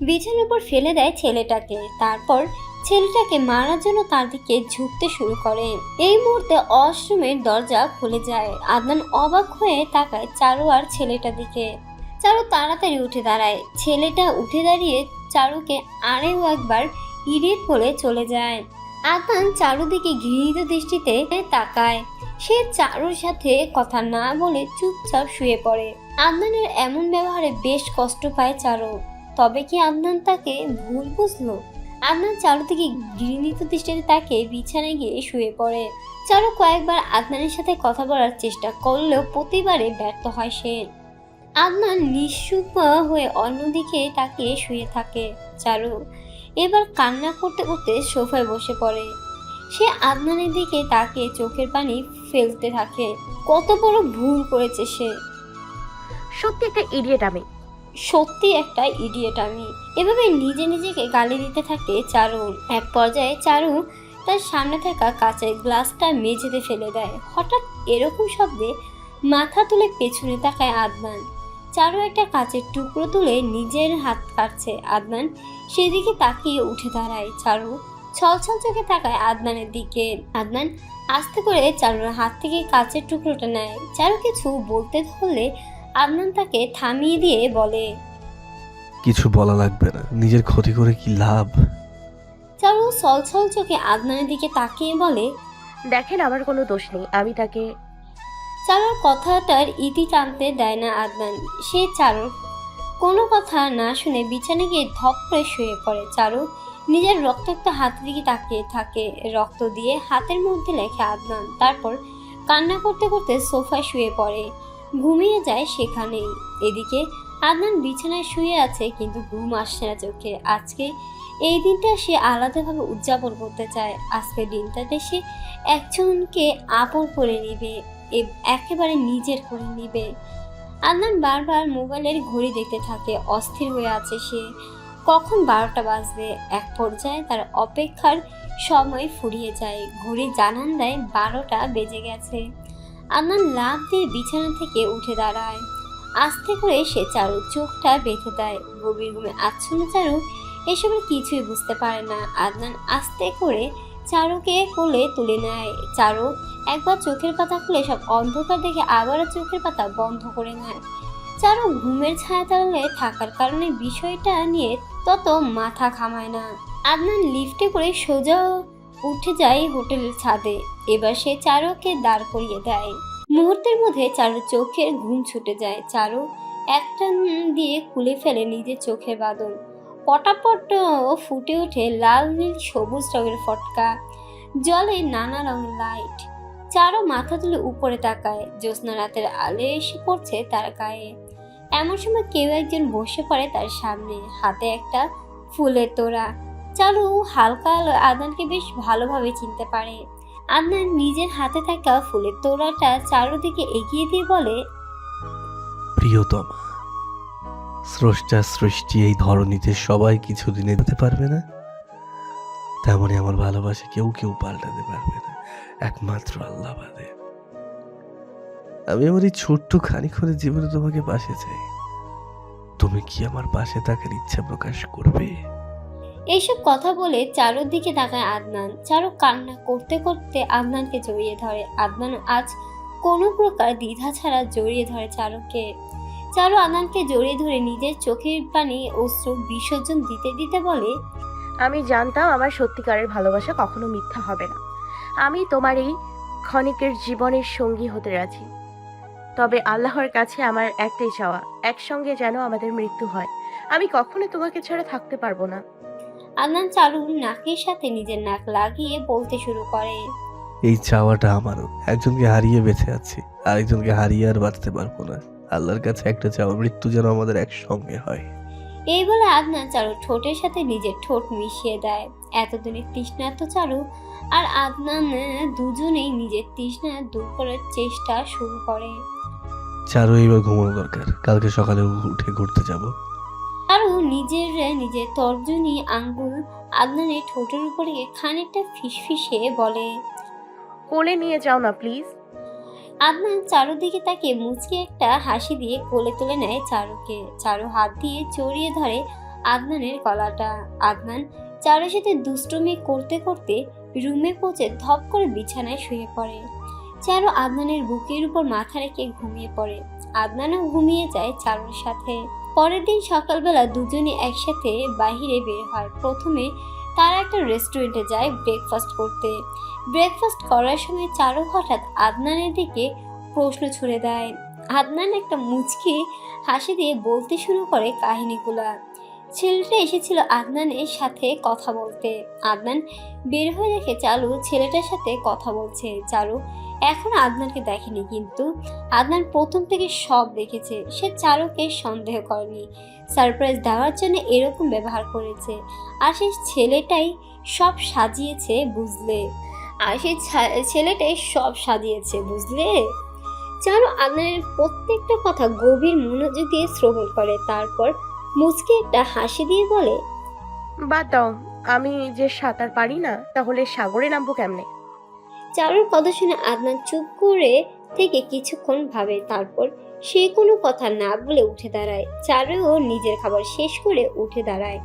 বিছানার উপর ফেলে দেয় ছেলেটাকে। তারপর ছেলেটাকে মারার জন্য তার দিকে ঝুঁকতে শুরু করে। এই মুহূর্তে অশ্রমের দরজা খুলে যায়। আদনান অবাক হয়ে তাকায় চারু আর ছেলেটার দিকে। চারু তাড়াতাড়ি উঠে দাঁড়ায়। ছেলেটা উঠে দাঁড়িয়ে চারুকে আরেও একবার ইডিয়েট বলে চলে যায়। আদনান চারুদিকে ঘৃণিত দৃষ্টিতে তাকায়। সে চারুর সাথে কথা না বলে চুপচাপ শুয়ে পড়ে। আদনানের এমন ব্যবহারে বেশ কষ্ট পায় চারু। তবে কি আদনান তাকে ভুল বুঝলো? আদনান চারু থেকে ঘৃণিত দৃষ্টিতে তাকে বিছানায় গিয়ে শুয়ে পড়ে। চারু কয়েকবার আদনানের সাথে কথা বলার চেষ্টা করলেও প্রতিবারে ব্যর্থ হয় সে। আদনান নিঃসুপ হয়ে অন্যদিকে তাকিয়ে শুয়ে থাকে। চারু এবার কান্না করতে করতে সোফায় বসে পড়ে। সে আদনানের দিকে তাকে চোখের পানি ফেলতে থাকে। কত বড় ভুল করেছে সে। সত্যি একটা ইডিয়েট আমি। সত্যি একটা ইডিয়েট আমি। এভাবে নিজে নিজেকে গালি দিতে থাকে চারু এক পর্যায়ে চারু তার সামনে থাকা কাঁচের গ্লাসটা মেঝেতে ফেলে দেয়। হঠাৎ এরকম শব্দে মাথা তুলে পেছনে তাকায় আদনান। চারু একটা কাঁচের টুকরো তুলে নিজের হাত কাটছে। আদনান সেদিকে তাকিয়ে উঠে দাঁড়ায়। চারু ছলছল চোখে তাকায় আদনানের দিকে। আদনান আস্তে করে চারুর হাত থেকে কাঁচের টুকরোটা নেয়। চারু কিছু বলতে ধরলে আদনান তাকে থামিয়ে দিয়ে বলে কিছু বলা লাগবে না। নিজের ক্ষতি করে কি লাভ? চারু ছলছল চোখে আদনানের দিকে তাকিয়ে বলে দেখেন আমার কোনো দোষ নেই। আমি তাকে চারুর কথাটার ইতি টানতে দেয় না আদনান। সে চারুর কোনো কথা না শুনে বিছানে গিয়ে ধপ করে শুয়ে পড়ে। চারু নিজের রক্তাক্ত হাতের দিকে তাকিয়ে থাকে। রক্ত দিয়ে হাতের মধ্যে লেখে আদনান। তারপর কান্না করতে করতে সোফায় শুয়ে পড়ে। ঘুমিয়ে যায় সেখানেই। এদিকে আদনান বিছানায় শুয়ে আছে, কিন্তু ঘুম আসছে না চোখে। আজকে এই দিনটা সে আলাদাভাবে উদযাপন করতে চায়। আজকের দিনটাতে সে একজনকে আপন করে নেবে একেবারে নিজের করে নিবে। আদনান বারবার মোবাইলের ঘড়ি দেখতে থাকে, অস্থির হয়ে আছে সে। কখন বারোটা বাজবে? এক পর্যায়ে তার অপেক্ষার সময় ফুরিয়ে যায়। ঘড়ি জানান দেয় বারোটা বেজে গেছে। আদনান লাভ দিয়ে বিছানা থেকে উঠে দাঁড়ায়। আস্তে করে সে চারু চোখটা বেঁধে দেয়। গভীর ঘুমে আচ্ছন্ন চারু এসবের কিছুই বুঝতে পারে না। আদনান আস্তে করে চারুকে কোলে তুলে নেয়। চারু একবার চোখের পাতা খুলে সব অন্ধকার দেখে আবারও চোখের পাতা বন্ধ করে নেয়। চারু ঘুমের ছায়া তলে থাকার কারণে বিষয়টা নিয়ে তত মাথা ঘামায় না। আদনান লিফটে করে সোজা উঠে যায় হোটেলের ছাদে। এবার সে চারুকে দাঁড় করিয়ে দেয়। মুহূর্তের মধ্যে চারুর চোখের ঘুম ছুটে যায়। চারু একটা দিয়ে খুলে ফেলে নিজের চোখের বাদল পটাপট ফুটে ওঠে লাল নীল সবুজ রঙের ফটকা। জলে নানা রঙের লাইট। চারো মাথা তুলে উপরে তাকায়। জ্যোৎস্না রাতের আলো এসে পড়ছে তার গায়ে। এমন সময় কেউ একজন বসে পড়ে তার সামনে। হাতে একটা ফুলের তোড়া। চারু হালকা আলো আদনানকে বেশ ভালোভাবে চিনতে পারে। আদনান নিজের হাতে থাকা ফুলের তোড়াটা চারুদিকে এগিয়ে দিয়ে বলে, প্রিয়তমা, স্রষ্টা সৃষ্টি এই ধরনীতে সবাই কিছুদিনে দিতে পারবে না। তেমনই আমার ভালোবাসা কেউ কেউ পাল্টাতে পারবে না। একমাত্র আল্লাহ বাদে। আমি আমার এই ছোট্ট খানিক্ষণের জীবনে তোমাকে পাশে চাই। তুমি কি আমার পাশে থাকার ইচ্ছা প্রকাশ করবে? এইসব কথা বলে চারুর দিকে তাকায় আদনান। চারু কান্না করতে করতে আদনানকে জড়িয়ে ধরে। আদনান আজ কোনো প্রকার দ্বিধা ছাড়া জড়িয়ে ধরে চারুকে। চারু আদনানকে জড়িয়ে ধরে নিজের চোখের পানি অস্ত্র বিসর্জন দিতে দিতে বলে, আমি জানতাম আমার সত্যিকারের ভালোবাসা কখনো মিথ্যা হবে না। আমি তোমার এই ক্ষণিকের জীবনের সঙ্গী হতে রাজি। তবে আল্লাহর কাছে আমার একটাই চাওয়া, একসঙ্গে যেন আমাদের মৃত্যু হয়। আমি কখনো তোমাকে ছাড়া থাকতে পারব না। আদনান চারুর নাকের সাথে নিজের নাক লাগিয়ে বলতে শুরু করে। এই চাওয়াটা আমারও। একজনকে হারিয়ে বেঁচে আছি। আরেকজনকে হারিয়ে আর বাঁচতে পারব না। আল্লাহর কাছে একটা চাওয়া মৃত্যু যেন আমাদের একসঙ্গে হয়। এই বলে আদনান চারু ঠোঁটের সাথে নিজের ঠোঁট মিশিয়ে দেয়। এতদিনের তৃষ্ণার্ত চারু আর আদনান দুজনেই নিজের তৃষ্ণা দূর করার চেষ্টা শুরু করে। চারও এইবার ঘুমানো দরকার। কালকে সকালে উঠে ঘুরতে যাব। চারু নিজের নিজের তর্জনী আঙ্গুল আদনানের ঠোঁটের উপরে খানিকটা ফিসফিসে বলে কোলে নিয়ে যাও না প্লিজ। আদনান চারুদিকে তাকে মুচকে একটা হাসি দিয়ে কোলে তুলে নেয় চারুকে। চারু হাত দিয়ে জড়িয়ে ধরে আদনানের গলাটা। আদনান চারুর সাথে দুষ্টুমি করতে করতে রুমে পৌঁছে ধপ করে বিছানায় শুয়ে পড়ে। চারু আদনানের বুকের উপর মাথা রেখে ঘুমিয়ে পড়ে। আদনানও ঘুমিয়ে যায় চারুর সাথে। পরের দিন সকালবেলা দুজনে একসাথে বাইরে বের হয়। প্রথমে তারা একটা রেস্টুরেন্টে যায় ব্রেকফাস্ট করতে। ব্রেকফাস্ট করার সময় চারু হঠাৎ আদনানের দিকে প্রশ্ন ছুড়ে দেয়। আদনান একটা মুচকি হাসি দিয়ে বলতে শুরু করে কাহিনীগুলা। ছেলেটা এসেছিল আদনানের সাথে কথা বলতে। আদনান বের হয়ে দেখে চালু ছেলেটার সাথে কথা বলছে। চালু এখন আদনানকে দেখেনি, কিন্তু আদনান প্রথম থেকে সব দেখেছে। সে চারুকে সন্দেহ করেনি। সারপ্রাইজ দেওয়ার জন্য এরকম ব্যবহার করেছে। আর সেই ছেলেটাই সব সাজিয়েছে, বুঝলে? আর সেই ছেলেটাই সব সাজিয়েছে, বুঝলে? চারু আদনানের প্রত্যেকটা কথা গভীর মনোযোগ দিয়ে শ্রবণ করে। তারপর মুচকে একটা হাসি দিয়ে বলে, বাদ দাও, আমি যে সাঁতার পারি না, তাহলে সাগরে নামবো কেমনে? চারুর কথা শুনে আদনান চুপ করে থেকে কিছুক্ষণ ভাবে, তারপর সে কোনো কথা না বলে উঠে দাঁড়ায়। চারুও নিজের খাবার শেষ করে উঠে দাঁড়ায়।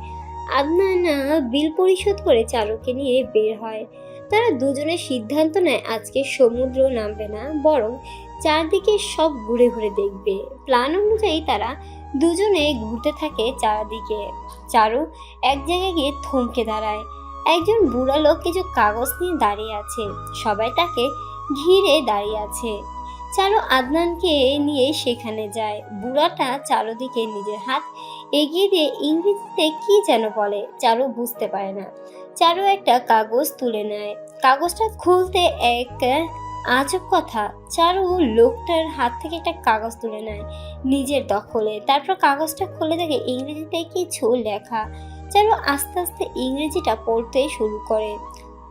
আদনান বিল পরিশোধ করে চারুকে নিয়ে বের হয়। তারা দুজনে সিদ্ধান্ত নেয় আজকে সমুদ্র নামবে না, বরং চারদিকে সব ঘুরে ঘুরে দেখবে। প্ল্যান অনুযায়ী তারা দুজনে ঘুরতে থাকে চারদিকে। চারু এক জায়গায় গিয়ে থমকে দাঁড়ায়। একজন বুড়া লোক কিছু কাগজ নিয়ে দাঁড়িয়ে আছে। সবাই তাকে ঘিরে দাঁড়িয়ে আছে। চারু আদনানকে নিয়ে সেখানে যায়। বুড়াটা চারুদিকে নিজের হাত এগিয়ে দিয়ে ইংরেজিতে কি যেন বলে, চারু বুঝতে পারে না। চারু একটা কাগজ তুলে নেয়। কাগজটা খুলতে এক আজব কথা। চারু লোকটার হাত থেকে একটা কাগজ তুলে নেয় নিজের দখলে। তারপর কাগজটা খুলে দেখে ইংরেজিতে কিছু লেখা যেন আস্তে আস্তে ইংরেজিটা পড়তে শুরু করে।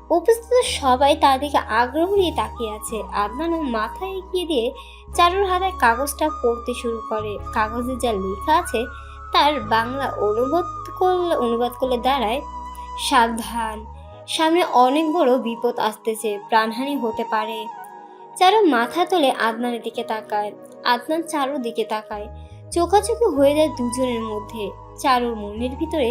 উপস্থিত সবাই তার দিকে আগ্রহ নিয়ে তাকিয়ে আছে। আদনানও মাথা এগিয়ে দিয়ে চারুর হাতে কাগজটা পড়তে শুরু করে। কাগজে যা লেখা আছে তার বাংলা অনুবাদ করলে অনুবাদ করলে দাঁড়ায়, সাবধান। সামনে অনেক বড় বিপদ আসতেছে, প্রাণহানি হতে পারে। চারু মাথা তোলে আদনানের দিকে তাকায়। আদনান চারুর দিকে তাকায়। চোখাচোখি হয়ে যায় দুজনের মধ্যে। চারুর মনের ভিতরে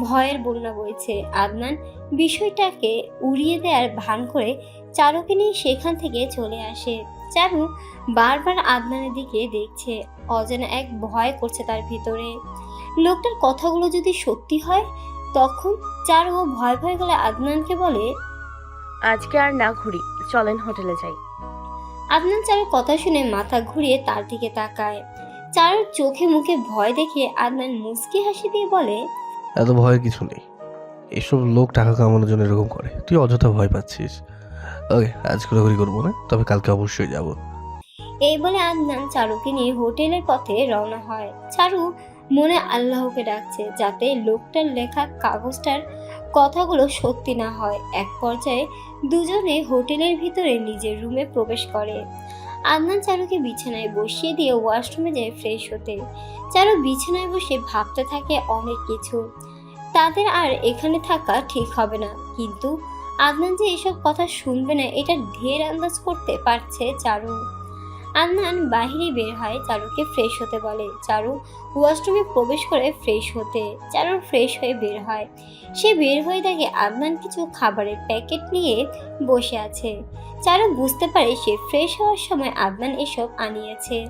ভয়ের বন্যা বইছে। আদনান বিষয়টাকে উড়িয়ে দেওয়ার ভান করে চারুকে নিয়ে সেখান থেকে চলে আসে। চারু বারবার আদনানের দিকে দেখছে অজানা এক ভয় করছে তার ভিতরে। লোকটার কথাগুলো যদি সত্যি হয় তখন চারু ভয় ভয় গেলে আদনানকে বলে আজকে আর না ঘুরি চলেন হোটেলে যাই। আদনান চারুর কথা শুনে মাথা ঘুরিয়ে তার দিকে তাকায়। চারুর চোখে মুখে ভয় দেখে আদনান মুচকি হাসি দিয়ে বলে এত ভয়ের কিছু নেই। এসব লোক টাকা কামানোর জন্য এরকম করে। তুই অযথা ভয় পাচ্ছিস। ওকে, আজ ঘোরাঘুরি করব না, তবে কালকে অবশ্যই যাব। এই বলে আদনান চারুকে নিয়ে হোটেলের পথে রওনা হয়। চারু মনে আল্লাহকে ডাকছে যাতে লোকটার লেখা কাগজটার কথাগুলো সত্যি না হয়। এক পর্যায়ে দুজনে হোটেলের ভিতরে নিজের রুমে প্রবেশ করে। আদনান চারুকে বিছানায় বসিয়ে দিয়ে ওয়াশরুমে যায় ফ্রেশ হতে। চারু বিছানায় বসে ভাবতে থাকে অনেক কিছু। তাদের আর এখানে থাকা ঠিক হবে না। কিন্তু আদনান যে এসব কথা শুনবে না, এটা ঢের আন্দাজ করতে পারছে চারু। আদনান বাহিরে বের হয় চারুকে ফ্রেশ হতে বলে। চারু ওয়াশরুমে প্রবেশ করে ফ্রেশ হতে। চারু ফ্রেশ হয়ে বের হয়। সে বের হয়ে দেখে আদনান কিছু খাবারের প্যাকেট নিয়ে বসে আছে। চারু বুঝতে পারে সে ফ্রেশ হওয়ার সময় আদনান এসব আনিয়েছে।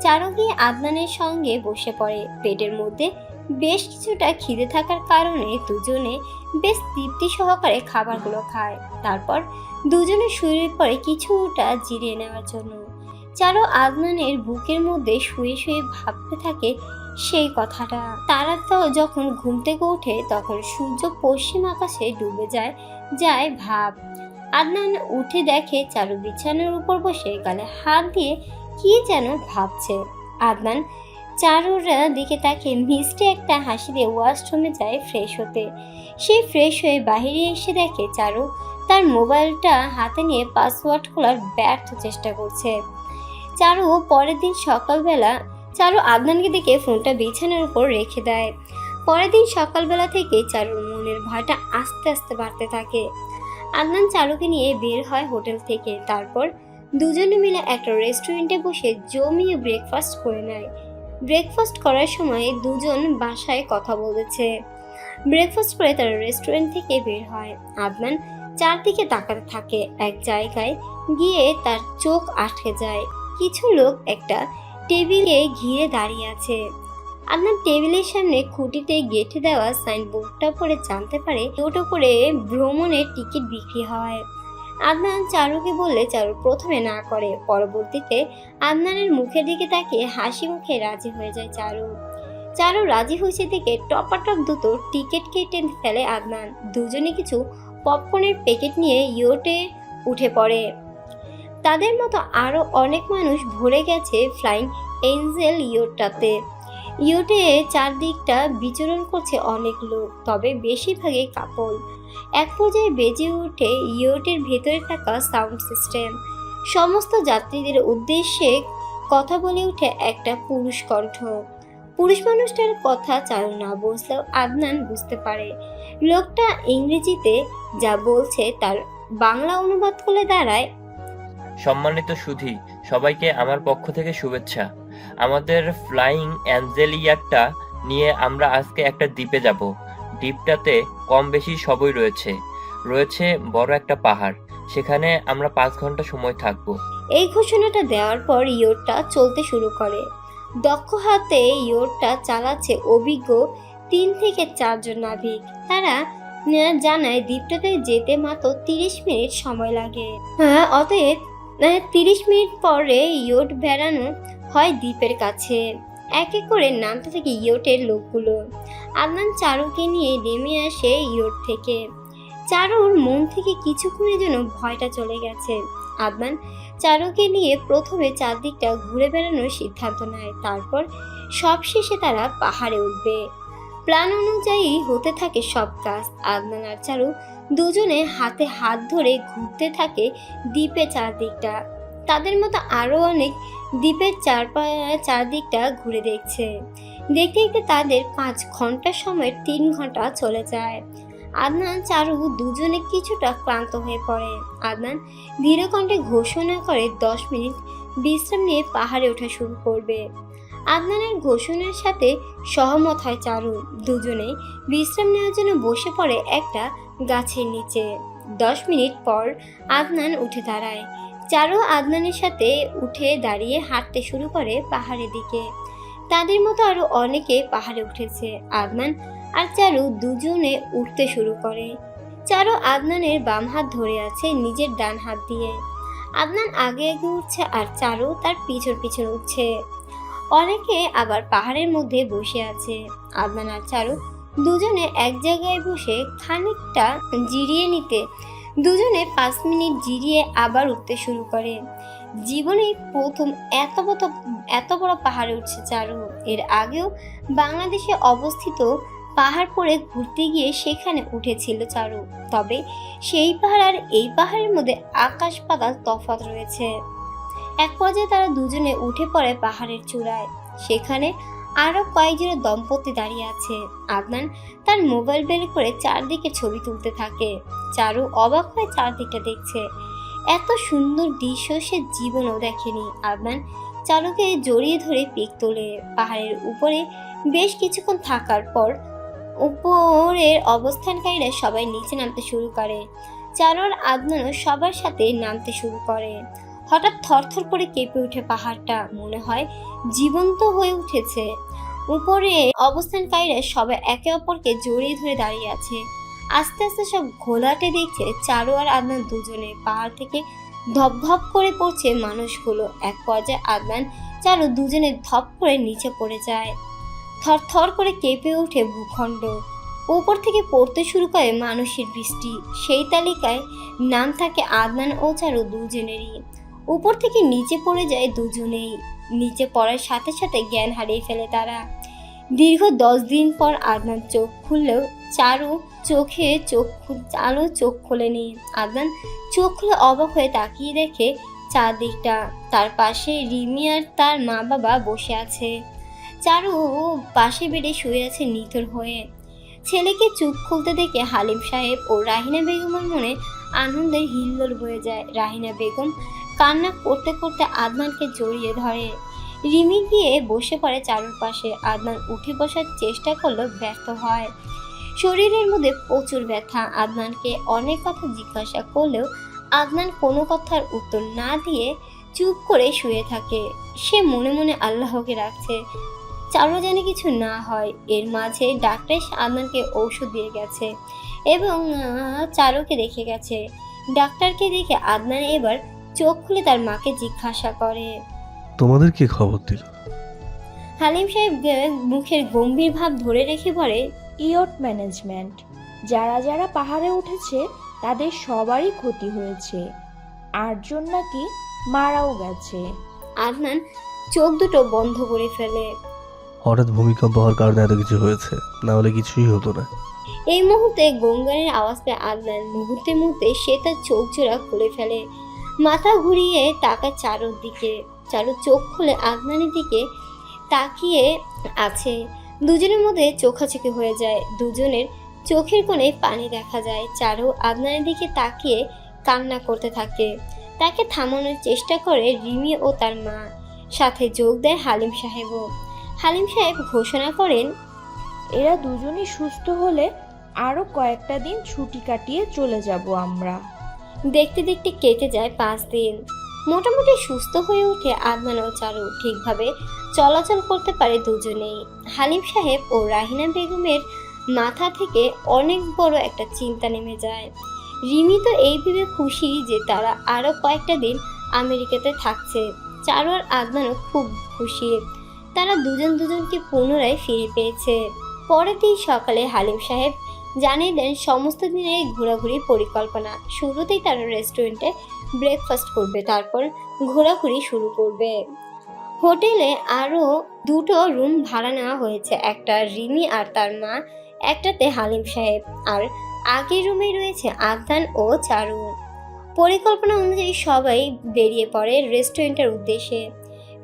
চারু গিয়ে আদনানের সঙ্গে বসে পড়ে। পেটের মধ্যে বেশ কিছুটা খিদে থাকার কারণে দুজনে বেশ তৃপ্তি সহকারে খাবারগুলো খায়। তারপর দুজনে শুয়ে পড়ে কিছুটা জিরিয়ে নেওয়ার জন্য। চারু আদনানের বুকের মধ্যে শুয়ে শুয়ে ভাবতে থাকে সেই কথাটা। তারা তো যখন ঘুম থেকে ওঠে তখন সূর্য পশ্চিম আকাশে ডুবে যায় যায় ভাব। আদনান উঠে দেখে চারু বিছানার উপর বসে গালে হাত দিয়ে কি যেন ভাবছে। আদনান চারুর দিকে তাকে মিষ্টি একটা হাসি দিয়ে ওয়াশরুমে যায় ফ্রেশ হতে। সে ফ্রেশ হয়ে বাইরে এসে দেখে চারু তার মোবাইলটা হাতে নিয়ে পাসওয়ার্ড খোলার ব্যর্থ চেষ্টা করছে। চারু পরের দিন সকালবেলা চারু আদনানকে দেখে ফোনটা বিছানার উপর রেখে দেয়। পরের দিন সকালবেলা থেকে চারুর মনের ভয়টা আস্তে আস্তে বাড়তে থাকে। আদনান চারুকে নিয়ে বের হয় হোটেল থেকে। তারপর দুজনে মিলে একটা রেস্টুরেন্টে বসে জমিয়ে ব্রেকফাস্ট করে নেয়। ব্রেকফাস্ট করার সময় দুজন বাসায় কথা বলেছে। ব্রেকফাস্ট করে তারা রেস্টুরেন্ট থেকে বের হয়। আদনান চারদিকে তাকাতে থাকে। এক জায়গায় গিয়ে তার চোখ আটকে যায়। কিছু লোক একটা টেবিলে ঘিরে দাঁড়িয়ে আছে। আদনান টেবিলের সামনে খুঁটিতে গেঁথে দেওয়া সাইনবোর্ডটা পড়ে জানতে পারে ওটো করে ভ্রমণের টিকিট বিক্রি হয়। আদনান চারুকে বললে চারু প্রথমে না করে, পরবর্তীতে আদনানের মুখের দিকে তাকিয়ে হাসি মুখে রাজি হয়ে যায় চারু। চারু রাজি হয়েছে দেখে টপাটপ দুটো টিকিট কেটে ফেলে আদনান। দুজনে কিছু পপকর্নের প্যাকেট নিয়ে ইয়োটে উঠে পড়ে। তাদের মতো আরও অনেক মানুষ ভরে গেছে ফ্লাইং এঞ্জেল ইয়োটটাতে। ইয়োটে চারদিকটা বিচরণ করছে অনেক লোক, তবে বেশিরভাগই কাপল। এক পর্যায়ে বেজে ওঠে ইয়োটের ভেতরে থাকা সাউন্ড সিস্টেম। সমস্ত যাত্রীদের উদ্দেশ্যে কথা বলে উঠে একটা পুরুষ কণ্ঠ। পুরুষ মানুষটার কথা চালু না বুঝলেও আদনান বুঝতে পারে। লোকটা ইংরেজিতে যা বলছে তার বাংলা অনুবাদ করে দাঁড়ায়। সম্মানিত সুধী, সবাইকে আমার পক্ষ থেকে শুভেচ্ছা। আমাদের ফ্লাইং অ্যাঞ্জেলিয়ারটা নিয়ে আমরা আজকে একটা দ্বীপে যাব। দ্বীপটাতে কম বেশি সবই রয়েছে। রয়েছে বড় একটা পাহাড়। সেখানে আমরা পাঁচ ঘণ্টা সময় থাকব। এই ঘোষণাটা দেওয়ার পর ইয়োরটা চলতে শুরু করে। দক্ষ হাতে ইয়োরটা চালাচ্ছে অভিজ্ঞ তিন থেকে চারজন নাবিক। তারা জানায় দ্বীপটাতে যেতে মাত্র তিরিশ মিনিট সময় লাগে। হ্যাঁ অতএব তিরিশ মিনিট পরে ইয়োট বেড়ানো হয় দ্বীপের কাছে। এক এক করে নামতে থাকে ইয়োটের লোকগুলো। আদনান চারুকে নিয়ে নেমে আসে ইয়োট থেকে। চারুর মন থেকে কিছুক্ষণের জন্য ভয়টা চলে গেছে। আদনান চারুকে নিয়ে প্রথমে চারদিকটা ঘুরে বেড়ানোর সিদ্ধান্ত নেয়, তারপর সবশেষে তারা পাহাড়ে উঠবে। প্ল্যান অনুযায়ী হতে থাকে সব কাজ। আদনান আর চারু দুজনে হাতে হাত ধরে ঘুরতে থাকে দ্বীপে চারদিকটা। তাদের মতো আরও অনেক দ্বীপের চারপা, চারদিকটা ঘুরে দেখছে। দেখতে দেখতে তাদের পাঁচ ঘণ্টা সময় তিন ঘণ্টা চলে যায়। আদনান, চারু দুজনে কিছুটা ক্লান্ত হয়ে পড়ে। আদনান ধীরে কণ্ঠে ঘোষণা করে দশ মিনিট বিশ্রাম নিয়ে পাহাড়ে ওঠা শুরু করবে। আদনানের ঘোষণার সাথে সহমত হয় চারু দুজনে বিশ্রাম নেওয়ার জন্য বসে পড়ে একটা গাছের নিচে। দশ মিনিট পর আদনান উঠে দাঁড়ায়। চারু আদনানের সাথে উঠে দাঁড়িয়ে হাঁটতে শুরু করে পাহাড়ের দিকে। তাদের মতো আরও অনেকে পাহাড়ে উঠেছে। আদনান আর চারু দুজনে উঠতে শুরু করে। চারু আদনানের বাম হাত ধরে আছে নিজের ডান হাত দিয়ে। আদনান আগে আগে উঠছে আর চারু তার পিছন পিছন উঠছে। অনেকে আবার পাহাড়ের মধ্যে বসে আছে। আদনান আর চারু দুজনে এক জায়গায় বসে খানিকটা জিরিয়ে নিতে, দুজনে পাঁচ মিনিট জিরিয়ে আবার উঠতে শুরু করে। জীবনে প্রথম এত বড় এত বড় পাহাড়ে উঠছে চারু এর আগেও বাংলাদেশে অবস্থিত পাহাড় পরে ঘুরতে গিয়ে সেখানে উঠেছিল চারু তবে সেই পাহাড় আর এই পাহাড়ের মধ্যে আকাশ পাতাল তফাৎ রয়েছে। এক পর্যায়ে তারা দুজনে উঠে পড়ে পাহাড়ের চূড়ায়। সেখানে আরও কয়েকজন দম্পতি দাঁড়িয়ে আছে। আদনান তার মোবাইল বের করে চারদিকে ছবি তুলতে থাকে। চারু অবাক হয়ে চারদিকটা দেখছে। এত সুন্দর দৃশ্য সে জীবনও দেখেনি। আদনান চারুকে জড়িয়ে ধরে পিক তোলে। পাহাড়ের উপরে বেশ কিছুক্ষণ থাকার পর উপরের অবস্থানকারীরা সবাই নিচে নামতে শুরু করে। চারুর আদনানও সবার সাথে নামতে শুরু করে। হঠাৎ থরথর করে কেঁপে উঠে পাহাড়টা। মনে হয় জীবন্ত হয়ে উঠেছে। উপরে অবস্থানকারীরা সবাই একে অপরকে জড়িয়ে ধরে দাঁড়িয়ে আছে। আস্তে আস্তে সব ঘোলাটে দেখছে চারু আর আদনান দুজনে। পাহাড় থেকে ধপধপ করে পড়ছে মানুষগুলো। এক পর্যায়ে আদনান চারু দুজনে ধপ করে নিচে পড়ে যায়। থরথর করে কেঁপে ওঠে ভূখণ্ড। উপর থেকে পড়তে শুরু করে মানুষের বৃষ্টি। সেই তালিকায় নাম থাকে আদনান ও চারু দুজনেরই। উপর থেকে নিচে পড়ে যায় দুজনেই। নিচে পড়ার সাথে সাথে জ্ঞান হারিয়ে ফেলে তারা। দীর্ঘ দশ দিন পর আদনান চোখ খুললেও চারু চোখে চোখ চারু চোখ খোলেনি। আদনান চোখ খুলে অবাক হয়ে তাকিয়ে দেখে চারদিকটা। তার পাশে রিমি আর তার মা বাবা বসে আছে। চারু পাশে বেডে শুয়ে আছে নিথর হয়ে। ছেলেকে চোখ খুলতে দেখে হালিম সাহেব ও রাহিনা বেগমের মনে আনন্দের হিল্লোল হয়ে যায়। রাহিনা বেগম কান্না করতে করতে আদনানকে জড়িয়ে ধরে। রিমি গিয়ে বসে পড়ে চারুর পাশে। আদনান উঠে বসার চেষ্টা করলেও ব্যর্থ হয়। শরীরের মধ্যে প্রচুর ব্যথা। আদনানকে অনেক কথা জিজ্ঞাসা করলেও আদনান কোনো কথার উত্তর না দিয়ে চুপ করে শুয়ে থাকে। সে মনে মনে আল্লাহকে রাখছে। চারু যেন কিছু না হয়। এর মাঝে ডাক্তার এসে আদনানকে ঔষধ দিয়ে গেছে এবং চারুকে দেখে গেছে। ডাক্তারকে দেখে আদনান এবার চোখ খুলে তার মাকে জিজ্ঞাসা করে তোমাদের কি খবর দিল? হালিম সাহেব মুখের গম্ভীর ভাব ধরে রেখে পড়ে ইয়ট ম্যানেজমেন্ট। যারা যারা পাহাড়ে উঠেছে তাদের সবারই ক্ষতি হয়েছে। আর আটজন নাকি মারাও গেছে। আদনান চোখ দুটো বন্ধ করে ফেলে। হঠাৎ ভূমিকম্প হওয়ার কারণে এত কিছু হয়েছে না হলে কিছুই হতো না। এই মুহূর্তে গঙ্গানের আওয়াজ পেয়ে আদনান মুহূর্তে মধ্যে সে তার চোখ জোড়া খুলে ফেলে। মাথা ঘুরিয়ে তাকায় চারুর দিকে। চারু চোখ খুলে আদনানের দিকে তাকিয়ে আছে। দুজনের মধ্যে চোখাচোখি হয়ে যায়। দুজনের চোখের কোণে পানি দেখা যায়। চারু আদনানের দিকে তাকিয়ে কান্না করতে থাকে। তাকে থামানোর চেষ্টা করে রিমি ও তার মা। সাথে যোগ দেয় হালিম সাহেবও। হালিম সাহেব ঘোষণা করেন, এরা দুজনই সুস্থ হলে আরও কয়েকটা দিন ছুটি কাটিয়ে চলে যাব আমরা। দেখতে দেখতে কেটে যায় পাঁচ দিন। মোটামুটি সুস্থ হয়ে উঠে আদনান ও চারু। ঠিকভাবে চলাচল করতে পারে দুজনেই। হালিম সাহেব ও রাহিনা বেগমের মাথা থেকে অনেক বড় একটা চিন্তা নেমে যায়। রিমি তো এই ভেবে খুশি যে তারা আরও কয়েকটা দিন আমেরিকাতে থাকছে। চারু আর আদনানও খুব খুশি। তারা দুজন দুজনকে পুনরায় ফিরে পেয়েছে। পরের দিন সকালে হালিম সাহেব জানিয়ে দেন, সমস্ত দিনের এই ঘোরাঘুরি পরিকল্পনা। শুরুতেই তারা রেস্টুরেন্টে ব্রেকফাস্ট করবে, তারপর ঘোরাঘুরি শুরু করবে। হোটেলে আরও দুটো রুম ভাড়া নেওয়া হয়েছে, একটা রিমি আর তার মা, একটাতে হালিম সাহেব। আর আগের রুমে রয়েছে আদনান ও চারু। পরিকল্পনা অনুযায়ী সবাই বেরিয়ে পড়ে রেস্টুরেন্টের উদ্দেশ্যে।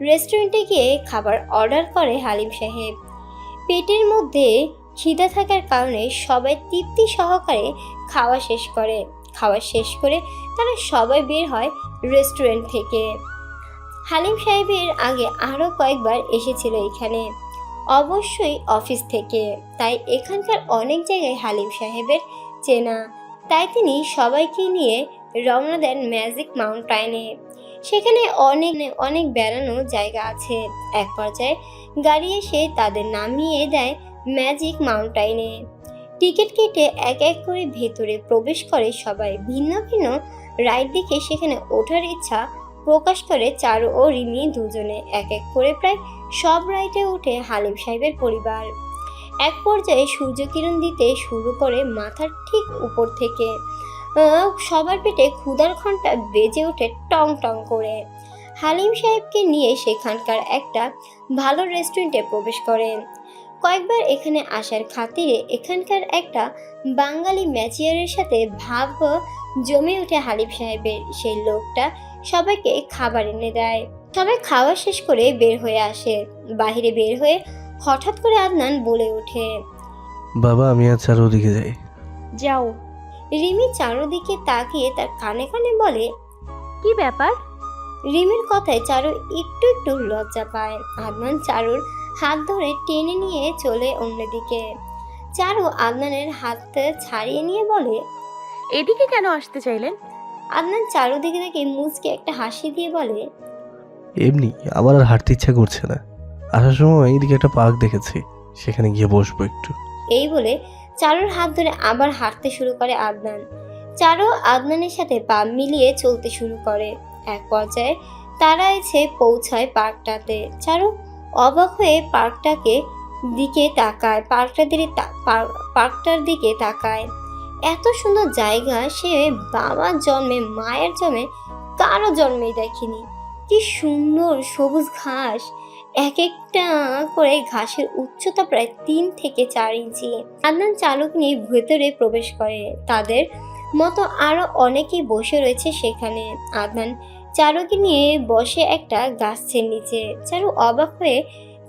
রেস্টুরেন্টে গিয়ে খাবার অর্ডার করে হালিম সাহেব। পেটের মধ্যে খিদা থাকার কারণে সবাই তৃপ্তি সহকারে খাওয়া শেষ করে। খাওয়া শেষ করে তারা সবাই বের হয় রেস্টুরেন্ট থেকে। হালিম সাহেবের আগে আরও কয়েকবার এসেছিল এখানে। অবশ্যই অফিস থেকে। তাই এখানকার অনেক জায়গায় হালিম সাহেবের চেনা। তাই তিনি সবাইকে নিয়ে রওনা দেন ম্যাজিক মাউন্টাইনে সেখানে অনেক অনেক বেড়ানো জায়গা আছে। এক পর্যায়ে গাড়ি এসে তাদের নামিয়ে দেয় ম্যাজিক মাউন্টাইনে। টিকিট কেটে এক এক করে ভেতরে প্রবেশ করে সবাই। ভিন্ন ভিন্ন রাইড দেখে সেখানে ওঠার ইচ্ছা প্রকাশ করে চারু ও রিমি দুজনে। এক এক করে প্রায় সব রাইডে উঠে হালিম সাহেবের পরিবার। এক পর্যায়ে সূর্যকিরণ দিতে শুরু করে মাথার ঠিক উপর থেকে। সবার পেটে ক্ষুধার ঘণ্টা বেজে ওঠে টং টং করে। হালিম সাহেবকে নিয়ে সেখানকার একটা ভালো রেস্টুরেন্টে প্রবেশ করেন কয়েকবার এখানে আসার খাতিরে এখানকার একটা বাঙালি ম্যাচিয়ারের সাথে ভাব জমে ওঠে হালিম সাহেবের সেই লোকটা সবাইকে খাবার এনে দেয়। সবাই খাওয়া শেষ করে বের হয়ে আসে। বাইরে বের হয়ে হঠাৎ করে আদনান বলে ওঠে বাবা আমি আর চার ওদিকে যাই। যাও। রিমি চারোদিকে তাকিয়ে তার কানে কানে বলে কি ব্যাপার? রিমির কথায় চারু একটু একটু লজ্জা পায়। আদনান চারুর হাত ধরে টেনে নিয়ে চলে অন্যদিকে। চারু আদনানের হাত ছাড়িয়ে নিয়ে বলে এদিকে কেন আসতে চাইলেন? আদনান চারুদিকে দেখে মুচকে একটা হাসি দিয়ে বলে এমনি আমার আর হাঁটতে ইচ্ছা করছে না। আসার সময় এইদিকে একটা পার্ক দেখেছি সেখানে গিয়ে বসবো একটু। এই বলে চারুর হাত ধরে আবার হাঁটতে শুরু করে আদনান। চারু আদনানের সাথে পা মিলিয়ে চলতে শুরু করে। এক পর্যায়ে তারা এসে পৌঁছায় পার্কটাতে। চারু অবাক হয়ে পার্কটাকে দিকে তাকায় পার্কটার দিকে পার্কটার দিকে তাকায়। এত সুন্দর জায়গা, সে বাবার জন্মে, মায়ের জন্মে, কারও জন্মেই দেখেনি। কি সুন্দর সবুজ ঘাস এক একটা করে ঘাসের উচ্চতা প্রায় তিন থেকে চার ইঞ্চি। আদনান চালক নিয়ে ভেতরে প্রবেশ করে। তাদের মতো আরও অনেকেই বসে রয়েছে সেখানে। আদনান চারুকে নিয়ে বসে একটা গাছের নিচে। চারু অবাক হয়ে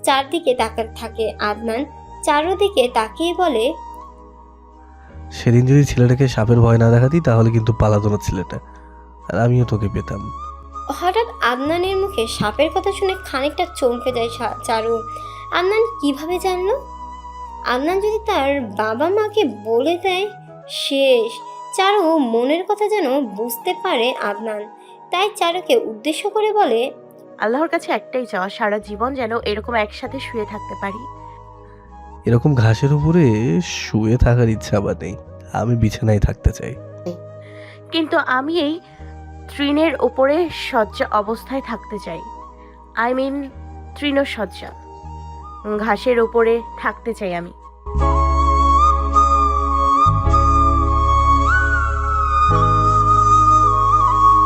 চারদিকে তাকাতে থাকে। আদনান চারুদিকে তাকিয়ে বলে সেদিন যদি ছেলেটাকে সাপের ভয় না দেখাতি তাহলে কিন্তু পালাতো না ছেলেটা। আর আমিও তোকে পেতাম। হঠাৎ আদনানের মুখে সাপের কথা শুনে খানিকটা চমকে যায় চারু। আদনান কীভাবে জানলো? আদনান যদি তার বাবা মাকে বলে দেয় শেষ। চারু মনের কথা যেন বুঝতে পারে আদনান। তাই চারুকে উদ্দেশ্য করে বলে আল্লাহর কাছে একটাই চাওয়া সারা জীবন যেন এরকম একসাথে শুয়ে থাকতে পারি। এরকম ঘাসের উপরে শুয়ে থাকার ইচ্ছা আবার নেই। আমি বিছানায় থাকতে চাই। কিন্তু আমি এই তৃণের উপরে শয্যা অবস্থায় থাকতে চাই। আই মিন তৃণশয্যা ঘাসের উপরে থাকতে চাই আমি।